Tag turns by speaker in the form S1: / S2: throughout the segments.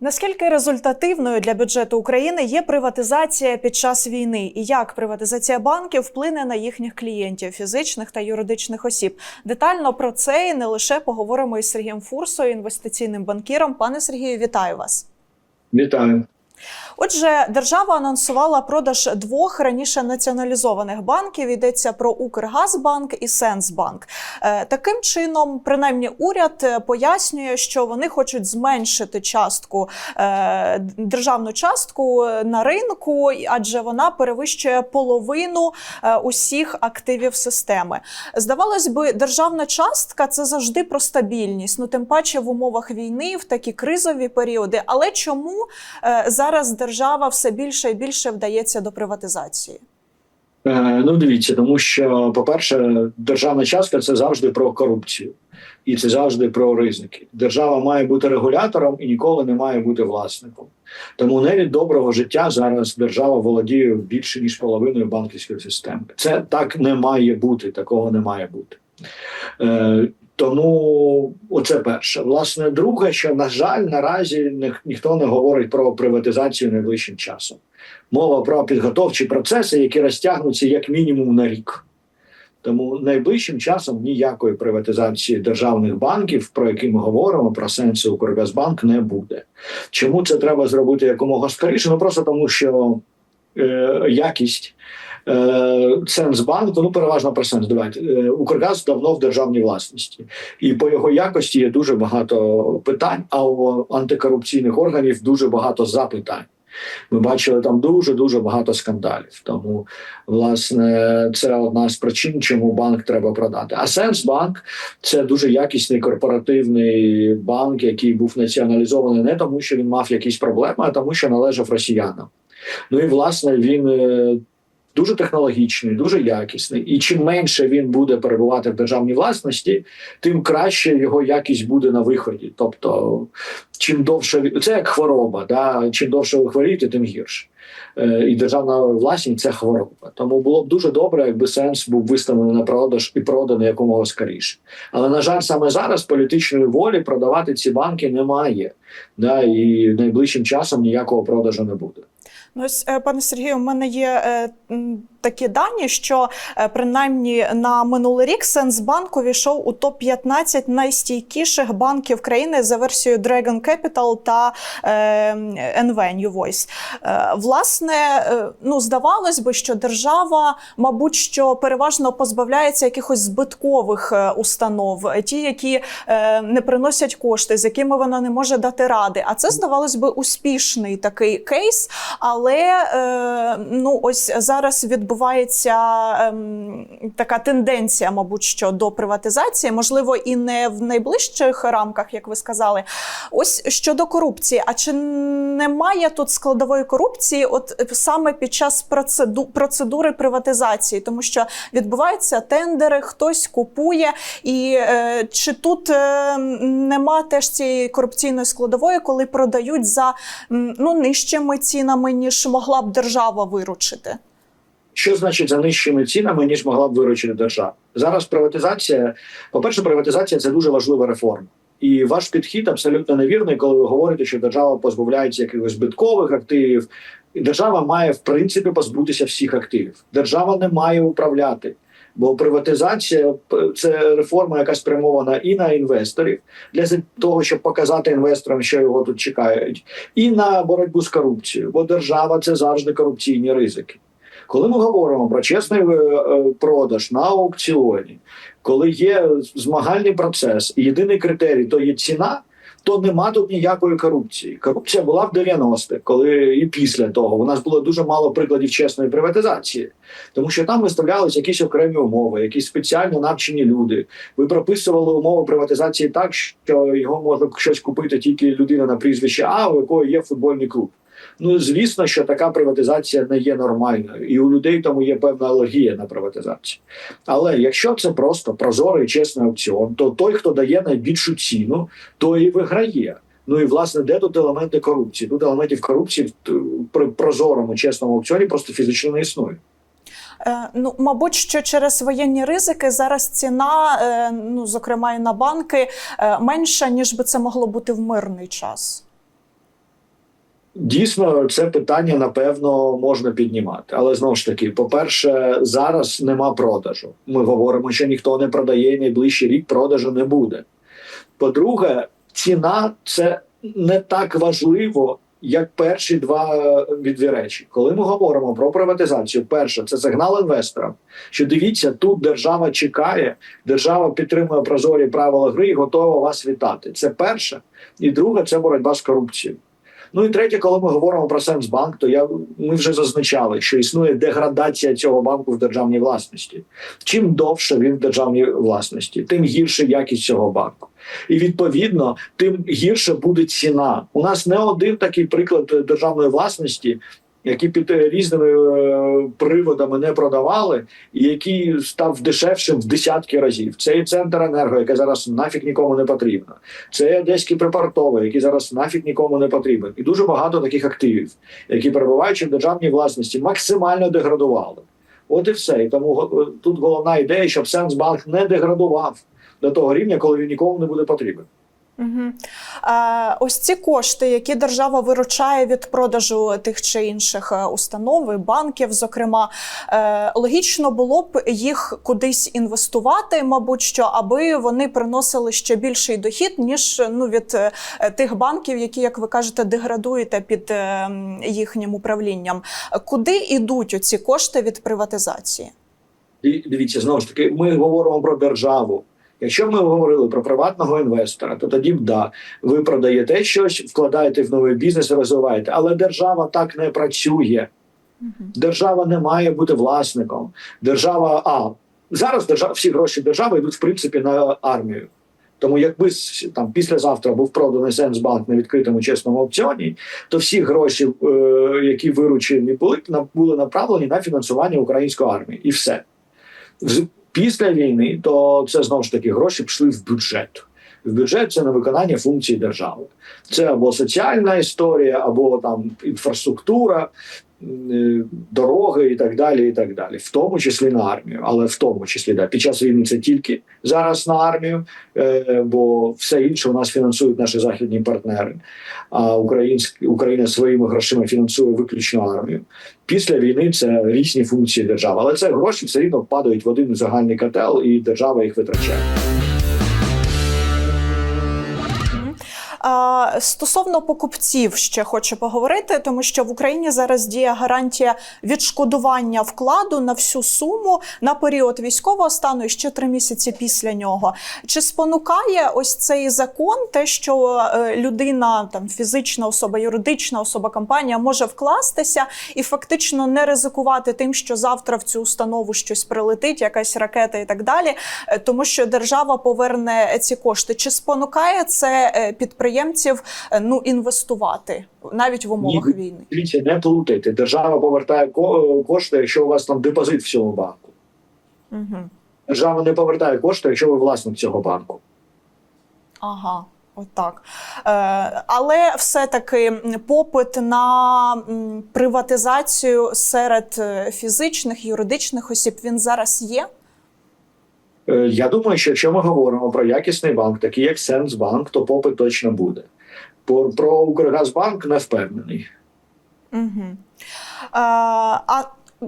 S1: Наскільки результативною для бюджету України є приватизація під час війни, і як приватизація банків вплине на їхніх клієнтів, фізичних та юридичних осіб? Детально про це і не лише поговоримо із Сергієм Фурсою, інвестиційним банкіром. Пане Сергію, вітаю вас.
S2: Вітаю.
S1: Отже, держава анонсувала продаж двох раніше націоналізованих банків. Йдеться про Укргазбанк і Сенсбанк. Е, Таким чином, принаймні, уряд пояснює, що вони хочуть зменшити частку е, державну частку на ринку, адже вона перевищує половину е, усіх активів системи. Здавалось би, державна частка це завжди про стабільність. Ну тим паче в умовах війни, в такі кризові періоди. Але чому е, зараз держава все більше і більше вдається до приватизації?
S2: Е, Ну, дивіться, тому що, по-перше, державна частка це завжди про корупцію, і це завжди про ризики. Держава має бути регулятором і ніколи не має бути власником. Тому не від доброго життя зараз держава володіє більше ніж половиною банківської системи. Це так не має бути, такого не має бути. Тому оце перше. Власне, друге, що на жаль, наразі ні- ніхто не говорить про приватизацію найближчим часом. Мова про підготовчі процеси, які розтягнуться як мінімум на рік. Тому найближчим часом ніякої приватизації державних банків, про які ми говоримо, про сенси Укргазбанк, не буде. Чому це треба зробити якомога скоріше? Ну просто тому, що е, якість е, Сенсбанку, ну переважно про Сенс, давайте. Е, Укргаз давно в державній власності, і по його якості є дуже багато питань, а у антикорупційних органів дуже багато запитань. Ми бачили там дуже дуже багато скандалів. Тому, власне, це одна з причин, чому банк треба продати. А Сенсбанк це дуже якісний корпоративний банк, який був націоналізований не тому, що він мав якісь проблеми, а тому, що належав росіянам. Ну і власне він. Дуже технологічний, дуже якісний, і чим менше він буде перебувати в державній власності, тим краще його якість буде на виході. Тобто, чим довше це як хвороба, да? чим довше ви хворієте, тим гірше. Е, І державна власність це хвороба. Тому було б дуже добре, якби сенс був виставлений на продаж і проданий якомога скоріше. Але на жаль, саме зараз політичної волі продавати ці банки немає. Да? І найближчим часом ніякого продажу не буде.
S1: Ну, ось, е, пане Сергію, у мене є е, такі дані, що е, принаймні на минулий рік Сенсбанк увійшов у топ 15 найстійкіших банків країни за версією Dragon Capital та е, NV Voice. Е, власне, е, ну здавалось би, що держава, мабуть, що переважно позбавляється якихось збиткових е, установ, ті, які е, не приносять кошти, з якими вона не може дати ради. А це здавалось би успішний такий кейс. Але е, ну ось зараз відбувається ем, така тенденція, мабуть, що до приватизації, можливо, і не в найближчих рамках, як ви сказали. Ось щодо корупції. А чи немає тут складової корупції, от саме під час процеду, процедури приватизації, тому що відбуваються тендери, хтось купує, і е, чи тут е, нема теж цієї корупційної складової, коли продають за ну нижчими цінами, ніж могла б держава виручити?
S2: Що значить за нижчими цінами, ніж могла б виручити держава? Зараз приватизація, по-перше, приватизація це дуже важлива реформа. І ваш підхід абсолютно невірний, коли ви говорите, що держава позбавляється якихось збиткових активів. І держава має в принципі позбутися всіх активів. Держава не має управляти. Бо приватизація це реформа, яка спрямована і на інвесторів для того, щоб показати інвесторам, що його тут чекають, і на боротьбу з корупцією. Бо держава це завжди корупційні ризики. Коли ми говоримо про чесний е, е, продаж на аукціоні, коли є змагальний процес, і єдиний критерій то є ціна, то нема тут ніякої корупції. Корупція була в 90-х, коли і після того у нас було дуже мало прикладів чесної приватизації, тому що там виставлялись якісь окремі умови, якісь спеціально навчені люди. Ви прописували умови приватизації так, що його може щось купити тільки людина на прізвище А, у якої є футбольний клуб. Ну звісно, що така приватизація не є нормальною, і у людей тому є певна алергія на приватизацію. Але якщо це просто прозорий чесний аукціон, то той, хто дає найбільшу ціну, той і виграє. Ну і власне, де тут елементи корупції? Тут елементів корупції в прозорому чесному аукціоні просто фізично не існує.
S1: Е, Ну, мабуть, що через воєнні ризики зараз ціна, е, ну зокрема і на банки, е, менша ніж би це могло бути в мирний час.
S2: Дійсно, це питання напевно можна піднімати, але знову ж таки, по-перше, зараз нема продажу. Ми говоримо, що ніхто не продає найближчий рік продажу не буде. По-друге, ціна це не так важливо, як перші два відві речі. Коли ми говоримо про приватизацію, перше це сигнал інвесторам, що дивіться, тут держава чекає, держава підтримує прозорі правила гри і готова вас вітати. Це перше. І друге це боротьба з корупцією. Ну і третє, коли ми говоримо про Сенсбанк, то я ми вже зазначали, що існує деградація цього банку в державній власності. Чим довше він в державній власності, тим гірше якість цього банку. І відповідно, тим гірше буде ціна. У нас не один такий приклад державної власності, які під е, різними е, приводами не продавали, і який став дешевшим в десятки разів. Це і центр енерго, яке зараз нафіг нікому не потрібно. Це одеський припортовий, який зараз нафіг нікому не потрібен. І дуже багато таких активів, які перебуваючи в державній власності, максимально деградували. От і все. І тому го- тут головна ідея, щоб Сенсбанк не деградував до того рівня, коли він нікому не буде потрібен.
S1: Угу. Е, ось ці кошти, які держава виручає від продажу тих чи інших е, установ, банків, зокрема, е, логічно було б їх кудись інвестувати, мабуть, що аби вони приносили ще більший дохід, ніж ну від е, тих банків, які, як ви кажете, деградуєте під їхнім управлінням. Куди йдуть оці кошти від приватизації?
S2: Дивіться, знову ж таки, ми говоримо про державу. Якщо ми говорили про приватного інвестора, то тоді б да, ви продаєте щось, вкладаєте в новий бізнес, розвиваєте. Але держава так не працює. Держава не має бути власником. Держава, а зараз держава, всі гроші держави йдуть в принципі на армію. Тому якби там післязавтра був проданий Сенсбанк на відкритому чесному аукціоні, то всі гроші, е, які виручені були, були направлені на фінансування української армії, і все. Після війни то це знову ж таки гроші пішли в бюджет. В бюджет це на виконання функції держави. Це або соціальна історія, або там інфраструктура, дороги і так далі. І так далі, в тому числі на армію, але в тому числі да, під час війни це тільки зараз на армію, е, бо все інше у нас фінансують наші західні партнери. А українські Україна своїми грошима фінансує виключно армію. Після війни це різні функції держави, але це гроші все рівно падають в один загальний котел, і держава їх витрачає.
S1: Стосовно покупців ще хочу поговорити, тому що в Україні зараз діє гарантія відшкодування вкладу на всю суму на період військового стану і ще три місяці після нього. Чи спонукає ось цей закон те, що е, людина, там фізична особа, юридична особа, компанія може вкластися і фактично не ризикувати тим, що завтра в цю установу щось прилетить, якась ракета і так далі, е, тому що держава поверне ці кошти. Чи спонукає це е, підприємців е, ну інвестувати навіть в умовах
S2: Ні.
S1: війни?
S2: Дивіться, не плутайте. Держава повертає кошти, якщо у вас там депозит в цьому банку.
S1: Угу.
S2: Держава не повертає кошти, якщо ви власник цього банку.
S1: Ага. Отак. Е, але все-таки попит на приватизацію серед е, фізичних, юридичних осіб він зараз є.
S2: Е, Я думаю, що якщо ми говоримо про якісний банк, такий як Сенсбанк, то попит точно буде. Про, Укргазбанк не впевнений.
S1: Угу. А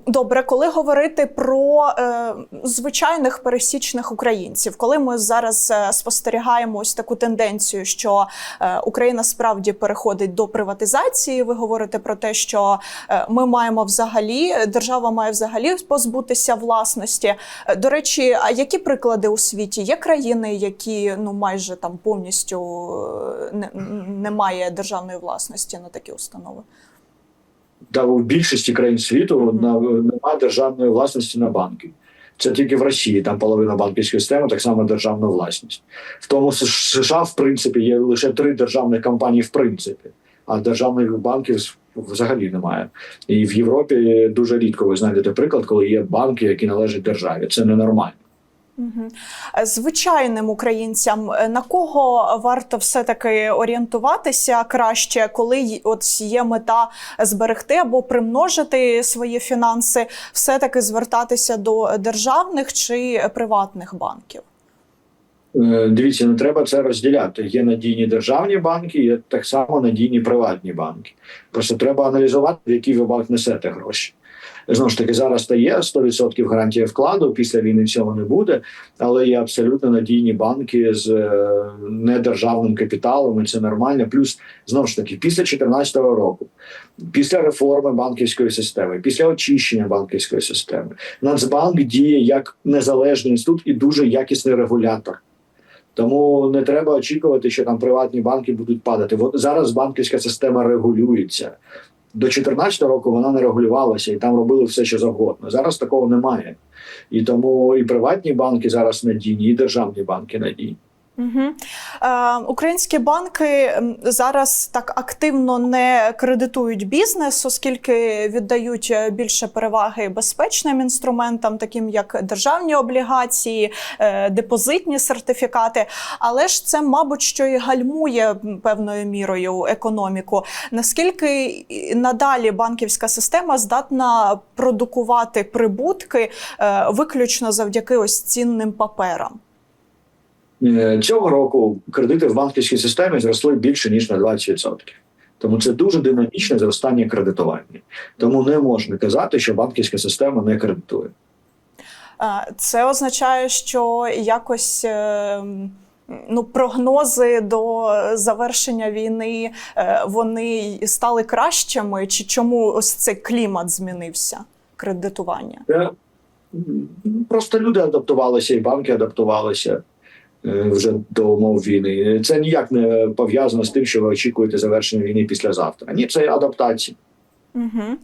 S1: добре, коли говорити про е, звичайних пересічних українців, коли ми зараз е, спостерігаємо ось таку тенденцію, що е, Україна справді переходить до приватизації, ви говорите про те, що е, ми маємо взагалі, держава має взагалі позбутися власності. Е, До речі, а які приклади у світі? Є країни, які ну майже там повністю не, немає державної власності на такі установи?
S2: Та в більшості країн світу на, немає державної власності на банки. Це тільки в Росії, там половина банківської системи, так само державна власність. В тому США, в принципі, є лише три державних компанії, в принципі, а державних банків взагалі немає. І в Європі дуже рідко ви знайдете приклад, коли є банки, які належать державі. Це ненормально.
S1: Е, Звичайним українцям е, на кого варто все таки орієнтуватися краще, коли от є мета зберегти або примножити свої фінанси, все таки звертатися до державних чи приватних банків?
S2: Е, Дивіться, не треба це розділяти. Є надійні державні банки, є так само надійні приватні банки. Просто треба аналізувати, в який ви банк несете гроші. Знову ж таки, зараз то є 100% гарантія вкладу. Після війни цього не буде, але є абсолютно надійні банки з е, недержавним капіталом. І це нормально. Плюс знову ж таки, після 2014 року, після реформи банківської системи, після очищення банківської системи, Нацбанк діє як незалежний інститут і дуже якісний регулятор. Тому не треба очікувати, що там приватні банки будуть падати. Зараз банківська система регулюється. До 2014 року вона не регулювалася і там робили все, що завгодно. Зараз такого немає. І тому і приватні банки зараз надійні, і державні банки надійні.
S1: Угу. Е, українські банки зараз так активно не кредитують бізнес, оскільки віддають е, більше переваги безпечним інструментам, таким як державні облігації, е, депозитні сертифікати. Але ж це, мабуть, що і гальмує певною мірою економіку. Наскільки надалі банківська система здатна продукувати прибутки е, виключно завдяки ось цінним паперам?
S2: Е, Цього року кредити в банківській системі зросли більше ніж на 20%. Тому це дуже динамічне зростання кредитування. Тому не можна казати, що банківська система не кредитує.
S1: Це означає, що якось е, ну, прогнози до завершення війни е, вони стали кращими, чи чому ось цей клімат змінився кредитування?
S2: Просто люди адаптувалися, і банки адаптувалися вже до умов війни. Це ніяк не пов'язано з тим, що ви очікуєте завершення війни післязавтра. Ні, це адаптація.
S1: Угу.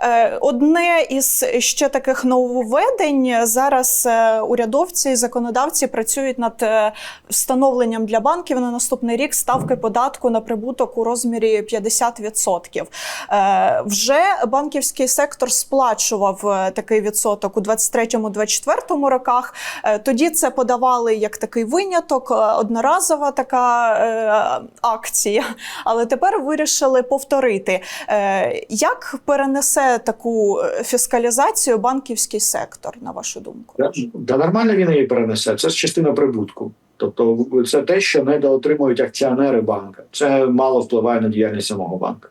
S1: Е, Одне із ще таких нововведень зараз е, урядовці і законодавці працюють над е, встановленням для банків на наступний рік ставки податку на прибуток у розмірі 50%. Е, Вже банківський сектор сплачував е, такий відсоток у 23-24 роках. Е, Тоді це подавали як такий виняток, е, одноразова така е, акція, але тепер вирішили повторити. Е, Як перенесе таку е, фіскалізацію банківський сектор, на вашу думку?
S2: Та нормально він її перенесе. Це частина прибутку. Тобто, це те, що недоотримують акціонери банка. Це мало впливає на діяльність самого банка.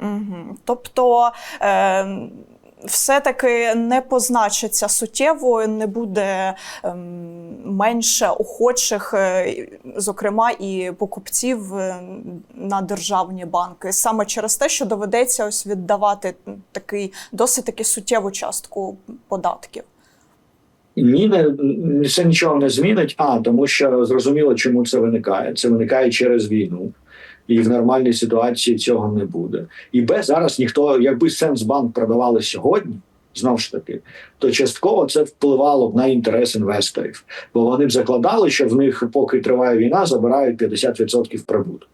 S1: Угу. Тобто. Е, все-таки не позначиться суттєво, не буде ем, менше охочих, е, зокрема і покупців е, на державні банки, саме через те, що доведеться ось віддавати такий досить таки суттєву частку податків.
S2: Ні, не, це нічого не змінить. А тому, що зрозуміло, чому це виникає. Це виникає через війну. І в нормальній ситуації цього не буде. І без зараз ніхто, якби Сенсбанк продавали сьогодні, знову ж таки, то частково це впливало б на інтерес інвесторів, бо вони б закладали, що в них, поки триває війна, забирають 50% прибутку.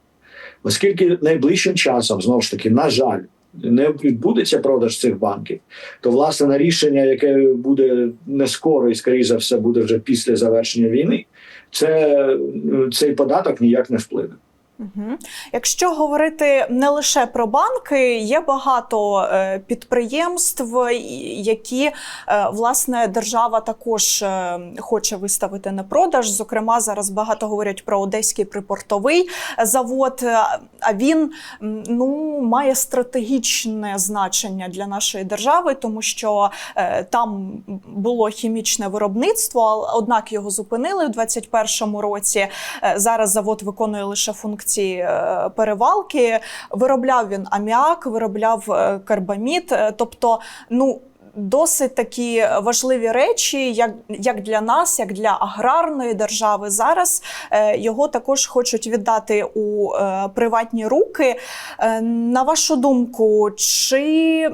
S2: Оскільки найближчим часом, знову ж таки, на жаль, не відбудеться продаж цих банків, то власне на рішення, яке буде не скоро і скоріше за все буде вже після завершення війни, це цей податок ніяк не вплине.
S1: Угу. Якщо говорити не лише про банки, є багато е, підприємств, які е, власне держава також е, хоче виставити на продаж. Зокрема, зараз багато говорять про одеський припортовий завод. А він ну має стратегічне значення для нашої держави, тому що там було хімічне виробництво, однак його зупинили у 2021 році. Зараз завод виконує лише функції е, перевалки. Виробляв він аміак, виробляв е, карбамід. Е, Тобто, ну. Досить такі важливі речі, як, як для нас, як для аграрної держави. Зараз його також хочуть віддати у приватні руки. На вашу думку, чи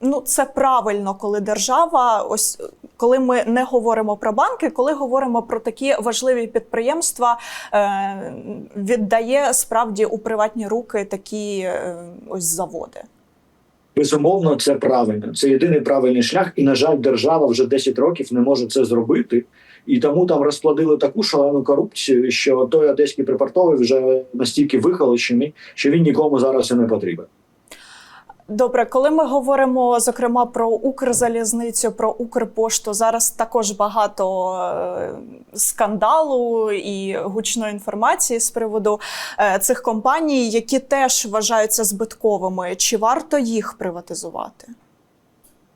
S1: ну, це правильно, коли держава, ось коли ми не говоримо про банки, коли говоримо про такі важливі підприємства, е, віддає справді у приватні руки такі е, ось заводи.
S2: Безумовно, це правильно. Це єдиний правильний шлях. І, на жаль, держава вже 10 років не може це зробити. І тому там розплодили таку шалену корупцію, що той одеський припортовий вже настільки вихолощений, що він нікому зараз і не потрібен.
S1: Добре, коли ми говоримо зокрема про Укрзалізницю, про Укрпошту, зараз також багато е, скандалу і гучної інформації з приводу е, цих компаній, які теж вважаються збитковими. Чи варто їх приватизувати?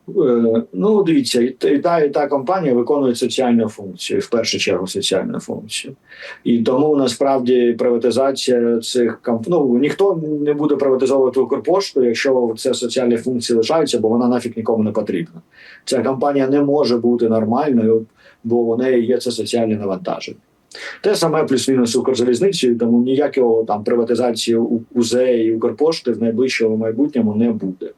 S2: Е, Ну, дивіться, і та, і та, компанія виконує соціальну функцію, в першу чергу соціальну функцію. І тому насправді приватизація цих комп... ну, ніхто не буде приватизовувати Укрпошту, якщо це соціальні функції лишаються, бо вона нафіг нікому не потрібна. Ця компанія не може бути нормальною, бо у неї є це соціальне навантаження. Те саме плюс-мінус Укрзалізницею, тому ніякого там приватизації УЗЕ і Укрпошти в найближчому майбутньому не буде.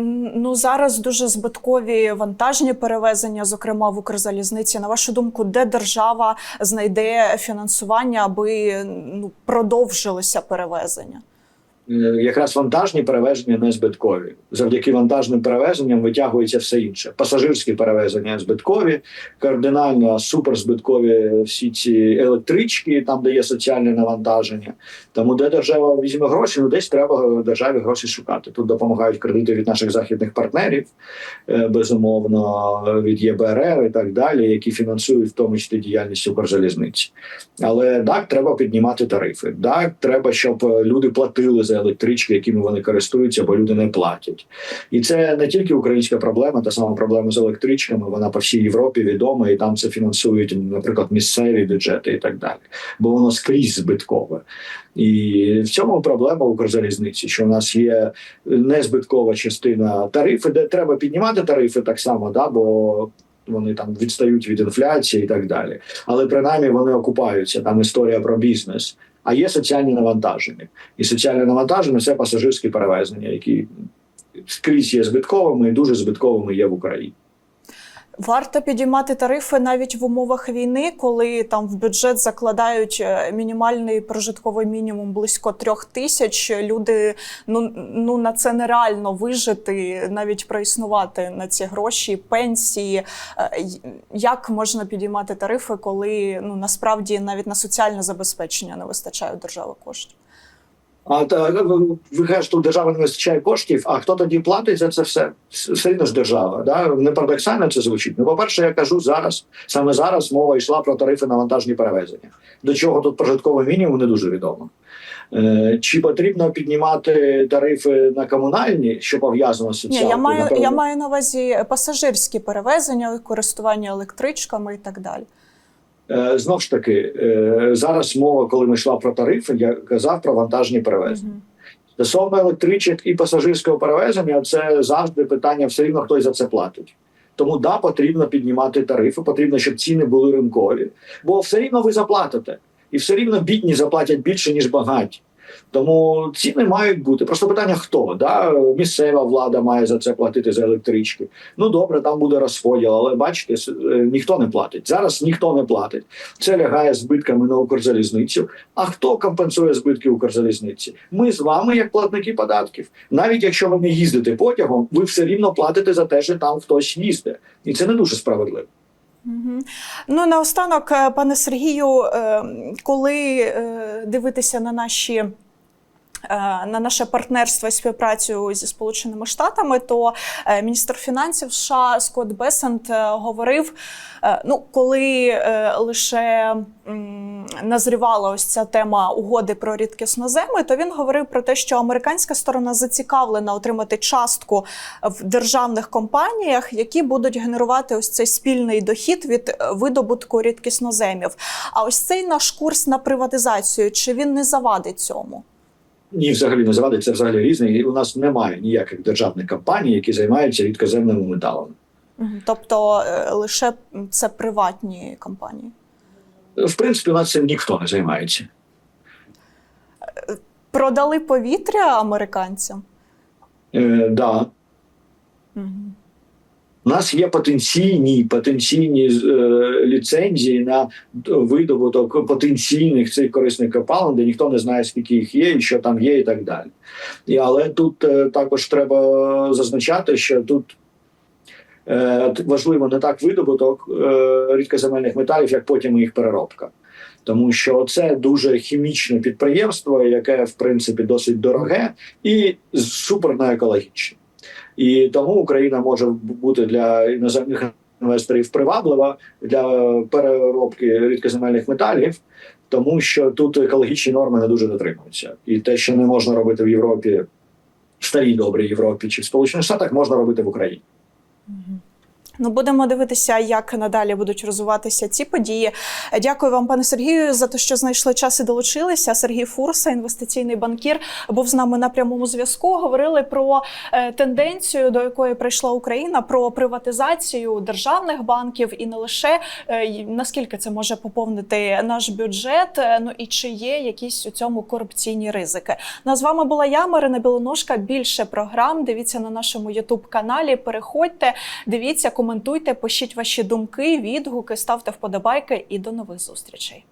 S1: Ну зараз дуже збиткові вантажні перевезення, зокрема в Укрзалізниці. На вашу думку, де держава знайде фінансування, аби ну продовжилося перевезення?
S2: Е, якраз вантажні перевезення не збиткові. Завдяки вантажним перевезенням витягується все інше. Пасажирські перевезення збиткові, кардинально суперзбиткові всі ці електрички, там де є соціальне навантаження. Тому де держава візьме гроші, ну десь треба державі гроші шукати. Тут допомагають кредити від наших західних партнерів, е, безумовно, від ЄБРР і так далі, які фінансують в тому числі діяльність Укрзалізниці. Але так, треба піднімати тарифи. Так, треба, щоб е, люди платили за електрички, якими вони користуються, бо люди не платять. І це не тільки українська проблема, та сама проблема з електричками. Вона по всій Європі відома, і там це фінансують, наприклад, місцеві бюджети і так далі. Бо воно скрізь збиткове. І в цьому проблема Укрзалізниці, що у нас є незбиткова частина тарифи, де треба піднімати тарифи так само, да, бо вони там відстають від інфляції і так далі. Але принаймні вони окупаються. Там історія про бізнес. А є соціальні навантаження. І соціальне навантаження це пасажирські перевезення, які скрізь є збитковими і дуже збитковими є в Україні.
S1: Варто підіймати тарифи навіть в умовах війни, коли там в бюджет закладають е, мінімальний прожитковий мінімум близько трьох тисяч. Люди ну, ну на це нереально вижити, навіть проіснувати на ці гроші, пенсії. Е, Як можна підіймати тарифи, коли ну насправді навіть на соціальне забезпечення не вистачає держави коштів?
S2: А та ви кажете, що держава не вистачає коштів. А хто тоді платить за це все? Все одно ж держава. Да? Не парадоксально це звучить. Ну, по-перше, я кажу зараз, саме зараз мова йшла про тарифи на вантажні перевезення. До чого тут прожитковий мінімум не дуже відомо. Е, чи потрібно піднімати тарифи на комунальні, що пов'язано з
S1: Ні, я маю я маю на увазі пасажирські перевезення, користування електричками і так далі.
S2: Е, Знов ж таки, е, зараз мова, коли ми йшла про тарифи, я казав про вантажні перевезення. Стосовно електричок і пасажирського перевезення, це завжди питання, все рівно хтось за це платить. Тому да, потрібно піднімати тарифи, потрібно, щоб ціни були ринкові, бо все рівно ви заплатите, і все рівно бідні заплатять більше ніж багаті. Тому ціни мають бути. Просто питання хто? Да? Місцева влада має за це платити за електрички. Ну добре, там буде розподіл, але бачите, е, ніхто не платить. Зараз ніхто не платить. Це лягає збитками на Укрзалізницю. А хто компенсує збитки Укрзалізниці? Ми з вами, як платники податків. Навіть якщо ви не їздите потягом, ви все рівно платите за те, що там хтось їздить. І це не дуже справедливо.
S1: Ну наостанок, е, пане Сергію, е, коли е, дивитися на наші. Е, На наше партнерство і співпрацю зі Сполученими Штатами, то е, міністр фінансів США Скотт Бесент е, говорив: ну, коли лише назрівала ось ця тема угоди про рідкісноземи, то він говорив про те, що американська сторона зацікавлена отримати частку в державних компаніях, які будуть генерувати ось цей спільний дохід від видобутку рідкісноземів. А ось цей наш курс на приватизацію, чи він не завадить цьому?
S2: Ні, взагалі не завадить, це взагалі різне. І у нас немає ніяких державних компаній, які займаються рідкоземними металами.
S1: Тобто е, лише це приватні компанії.
S2: В принципі, у нас цим ніхто не займається.
S1: Продали повітря американцям.
S2: Е, да.
S1: Мгм.
S2: У нас є потенційні потенційні е, ліцензії на видобуток потенційних цих корисних копалин, де ніхто не знає, скільки їх є, і що там є, і так далі. І, але тут е, також треба зазначати, що тут е, важливо не так видобуток е, рідкоземельних металів, як потім їх переробка. Тому що це дуже хімічне підприємство, яке в принципі досить дороге і супер неекологічне. І тому Україна може бути для іноземних інвесторів приваблива для переробки рідкоземельних металів, тому що тут екологічні норми не дуже дотримуються. І те, що не можна робити в Європі, в старій добрій Європі чи в Сполучених Штатах, можна робити в Україні.
S1: Ну, будемо дивитися, як надалі будуть розвиватися ці події. Дякую вам, пане Сергію, за те, що знайшли час і долучилися. Сергій Фурса, інвестиційний банкір, був з нами на прямому зв'язку. Говорили про е, тенденцію, до якої прийшла Україна, про приватизацію державних банків і не лише е, наскільки це може поповнити наш бюджет. е, Ну і чи є якісь у цьому корупційні ризики? Ну, а з вами була я, Марина Білоножка. Більше програм. Дивіться на нашому Ютуб каналі. Переходьте, дивіться, коментуйте, пишіть ваші думки, відгуки, ставте вподобайки і до нових зустрічей.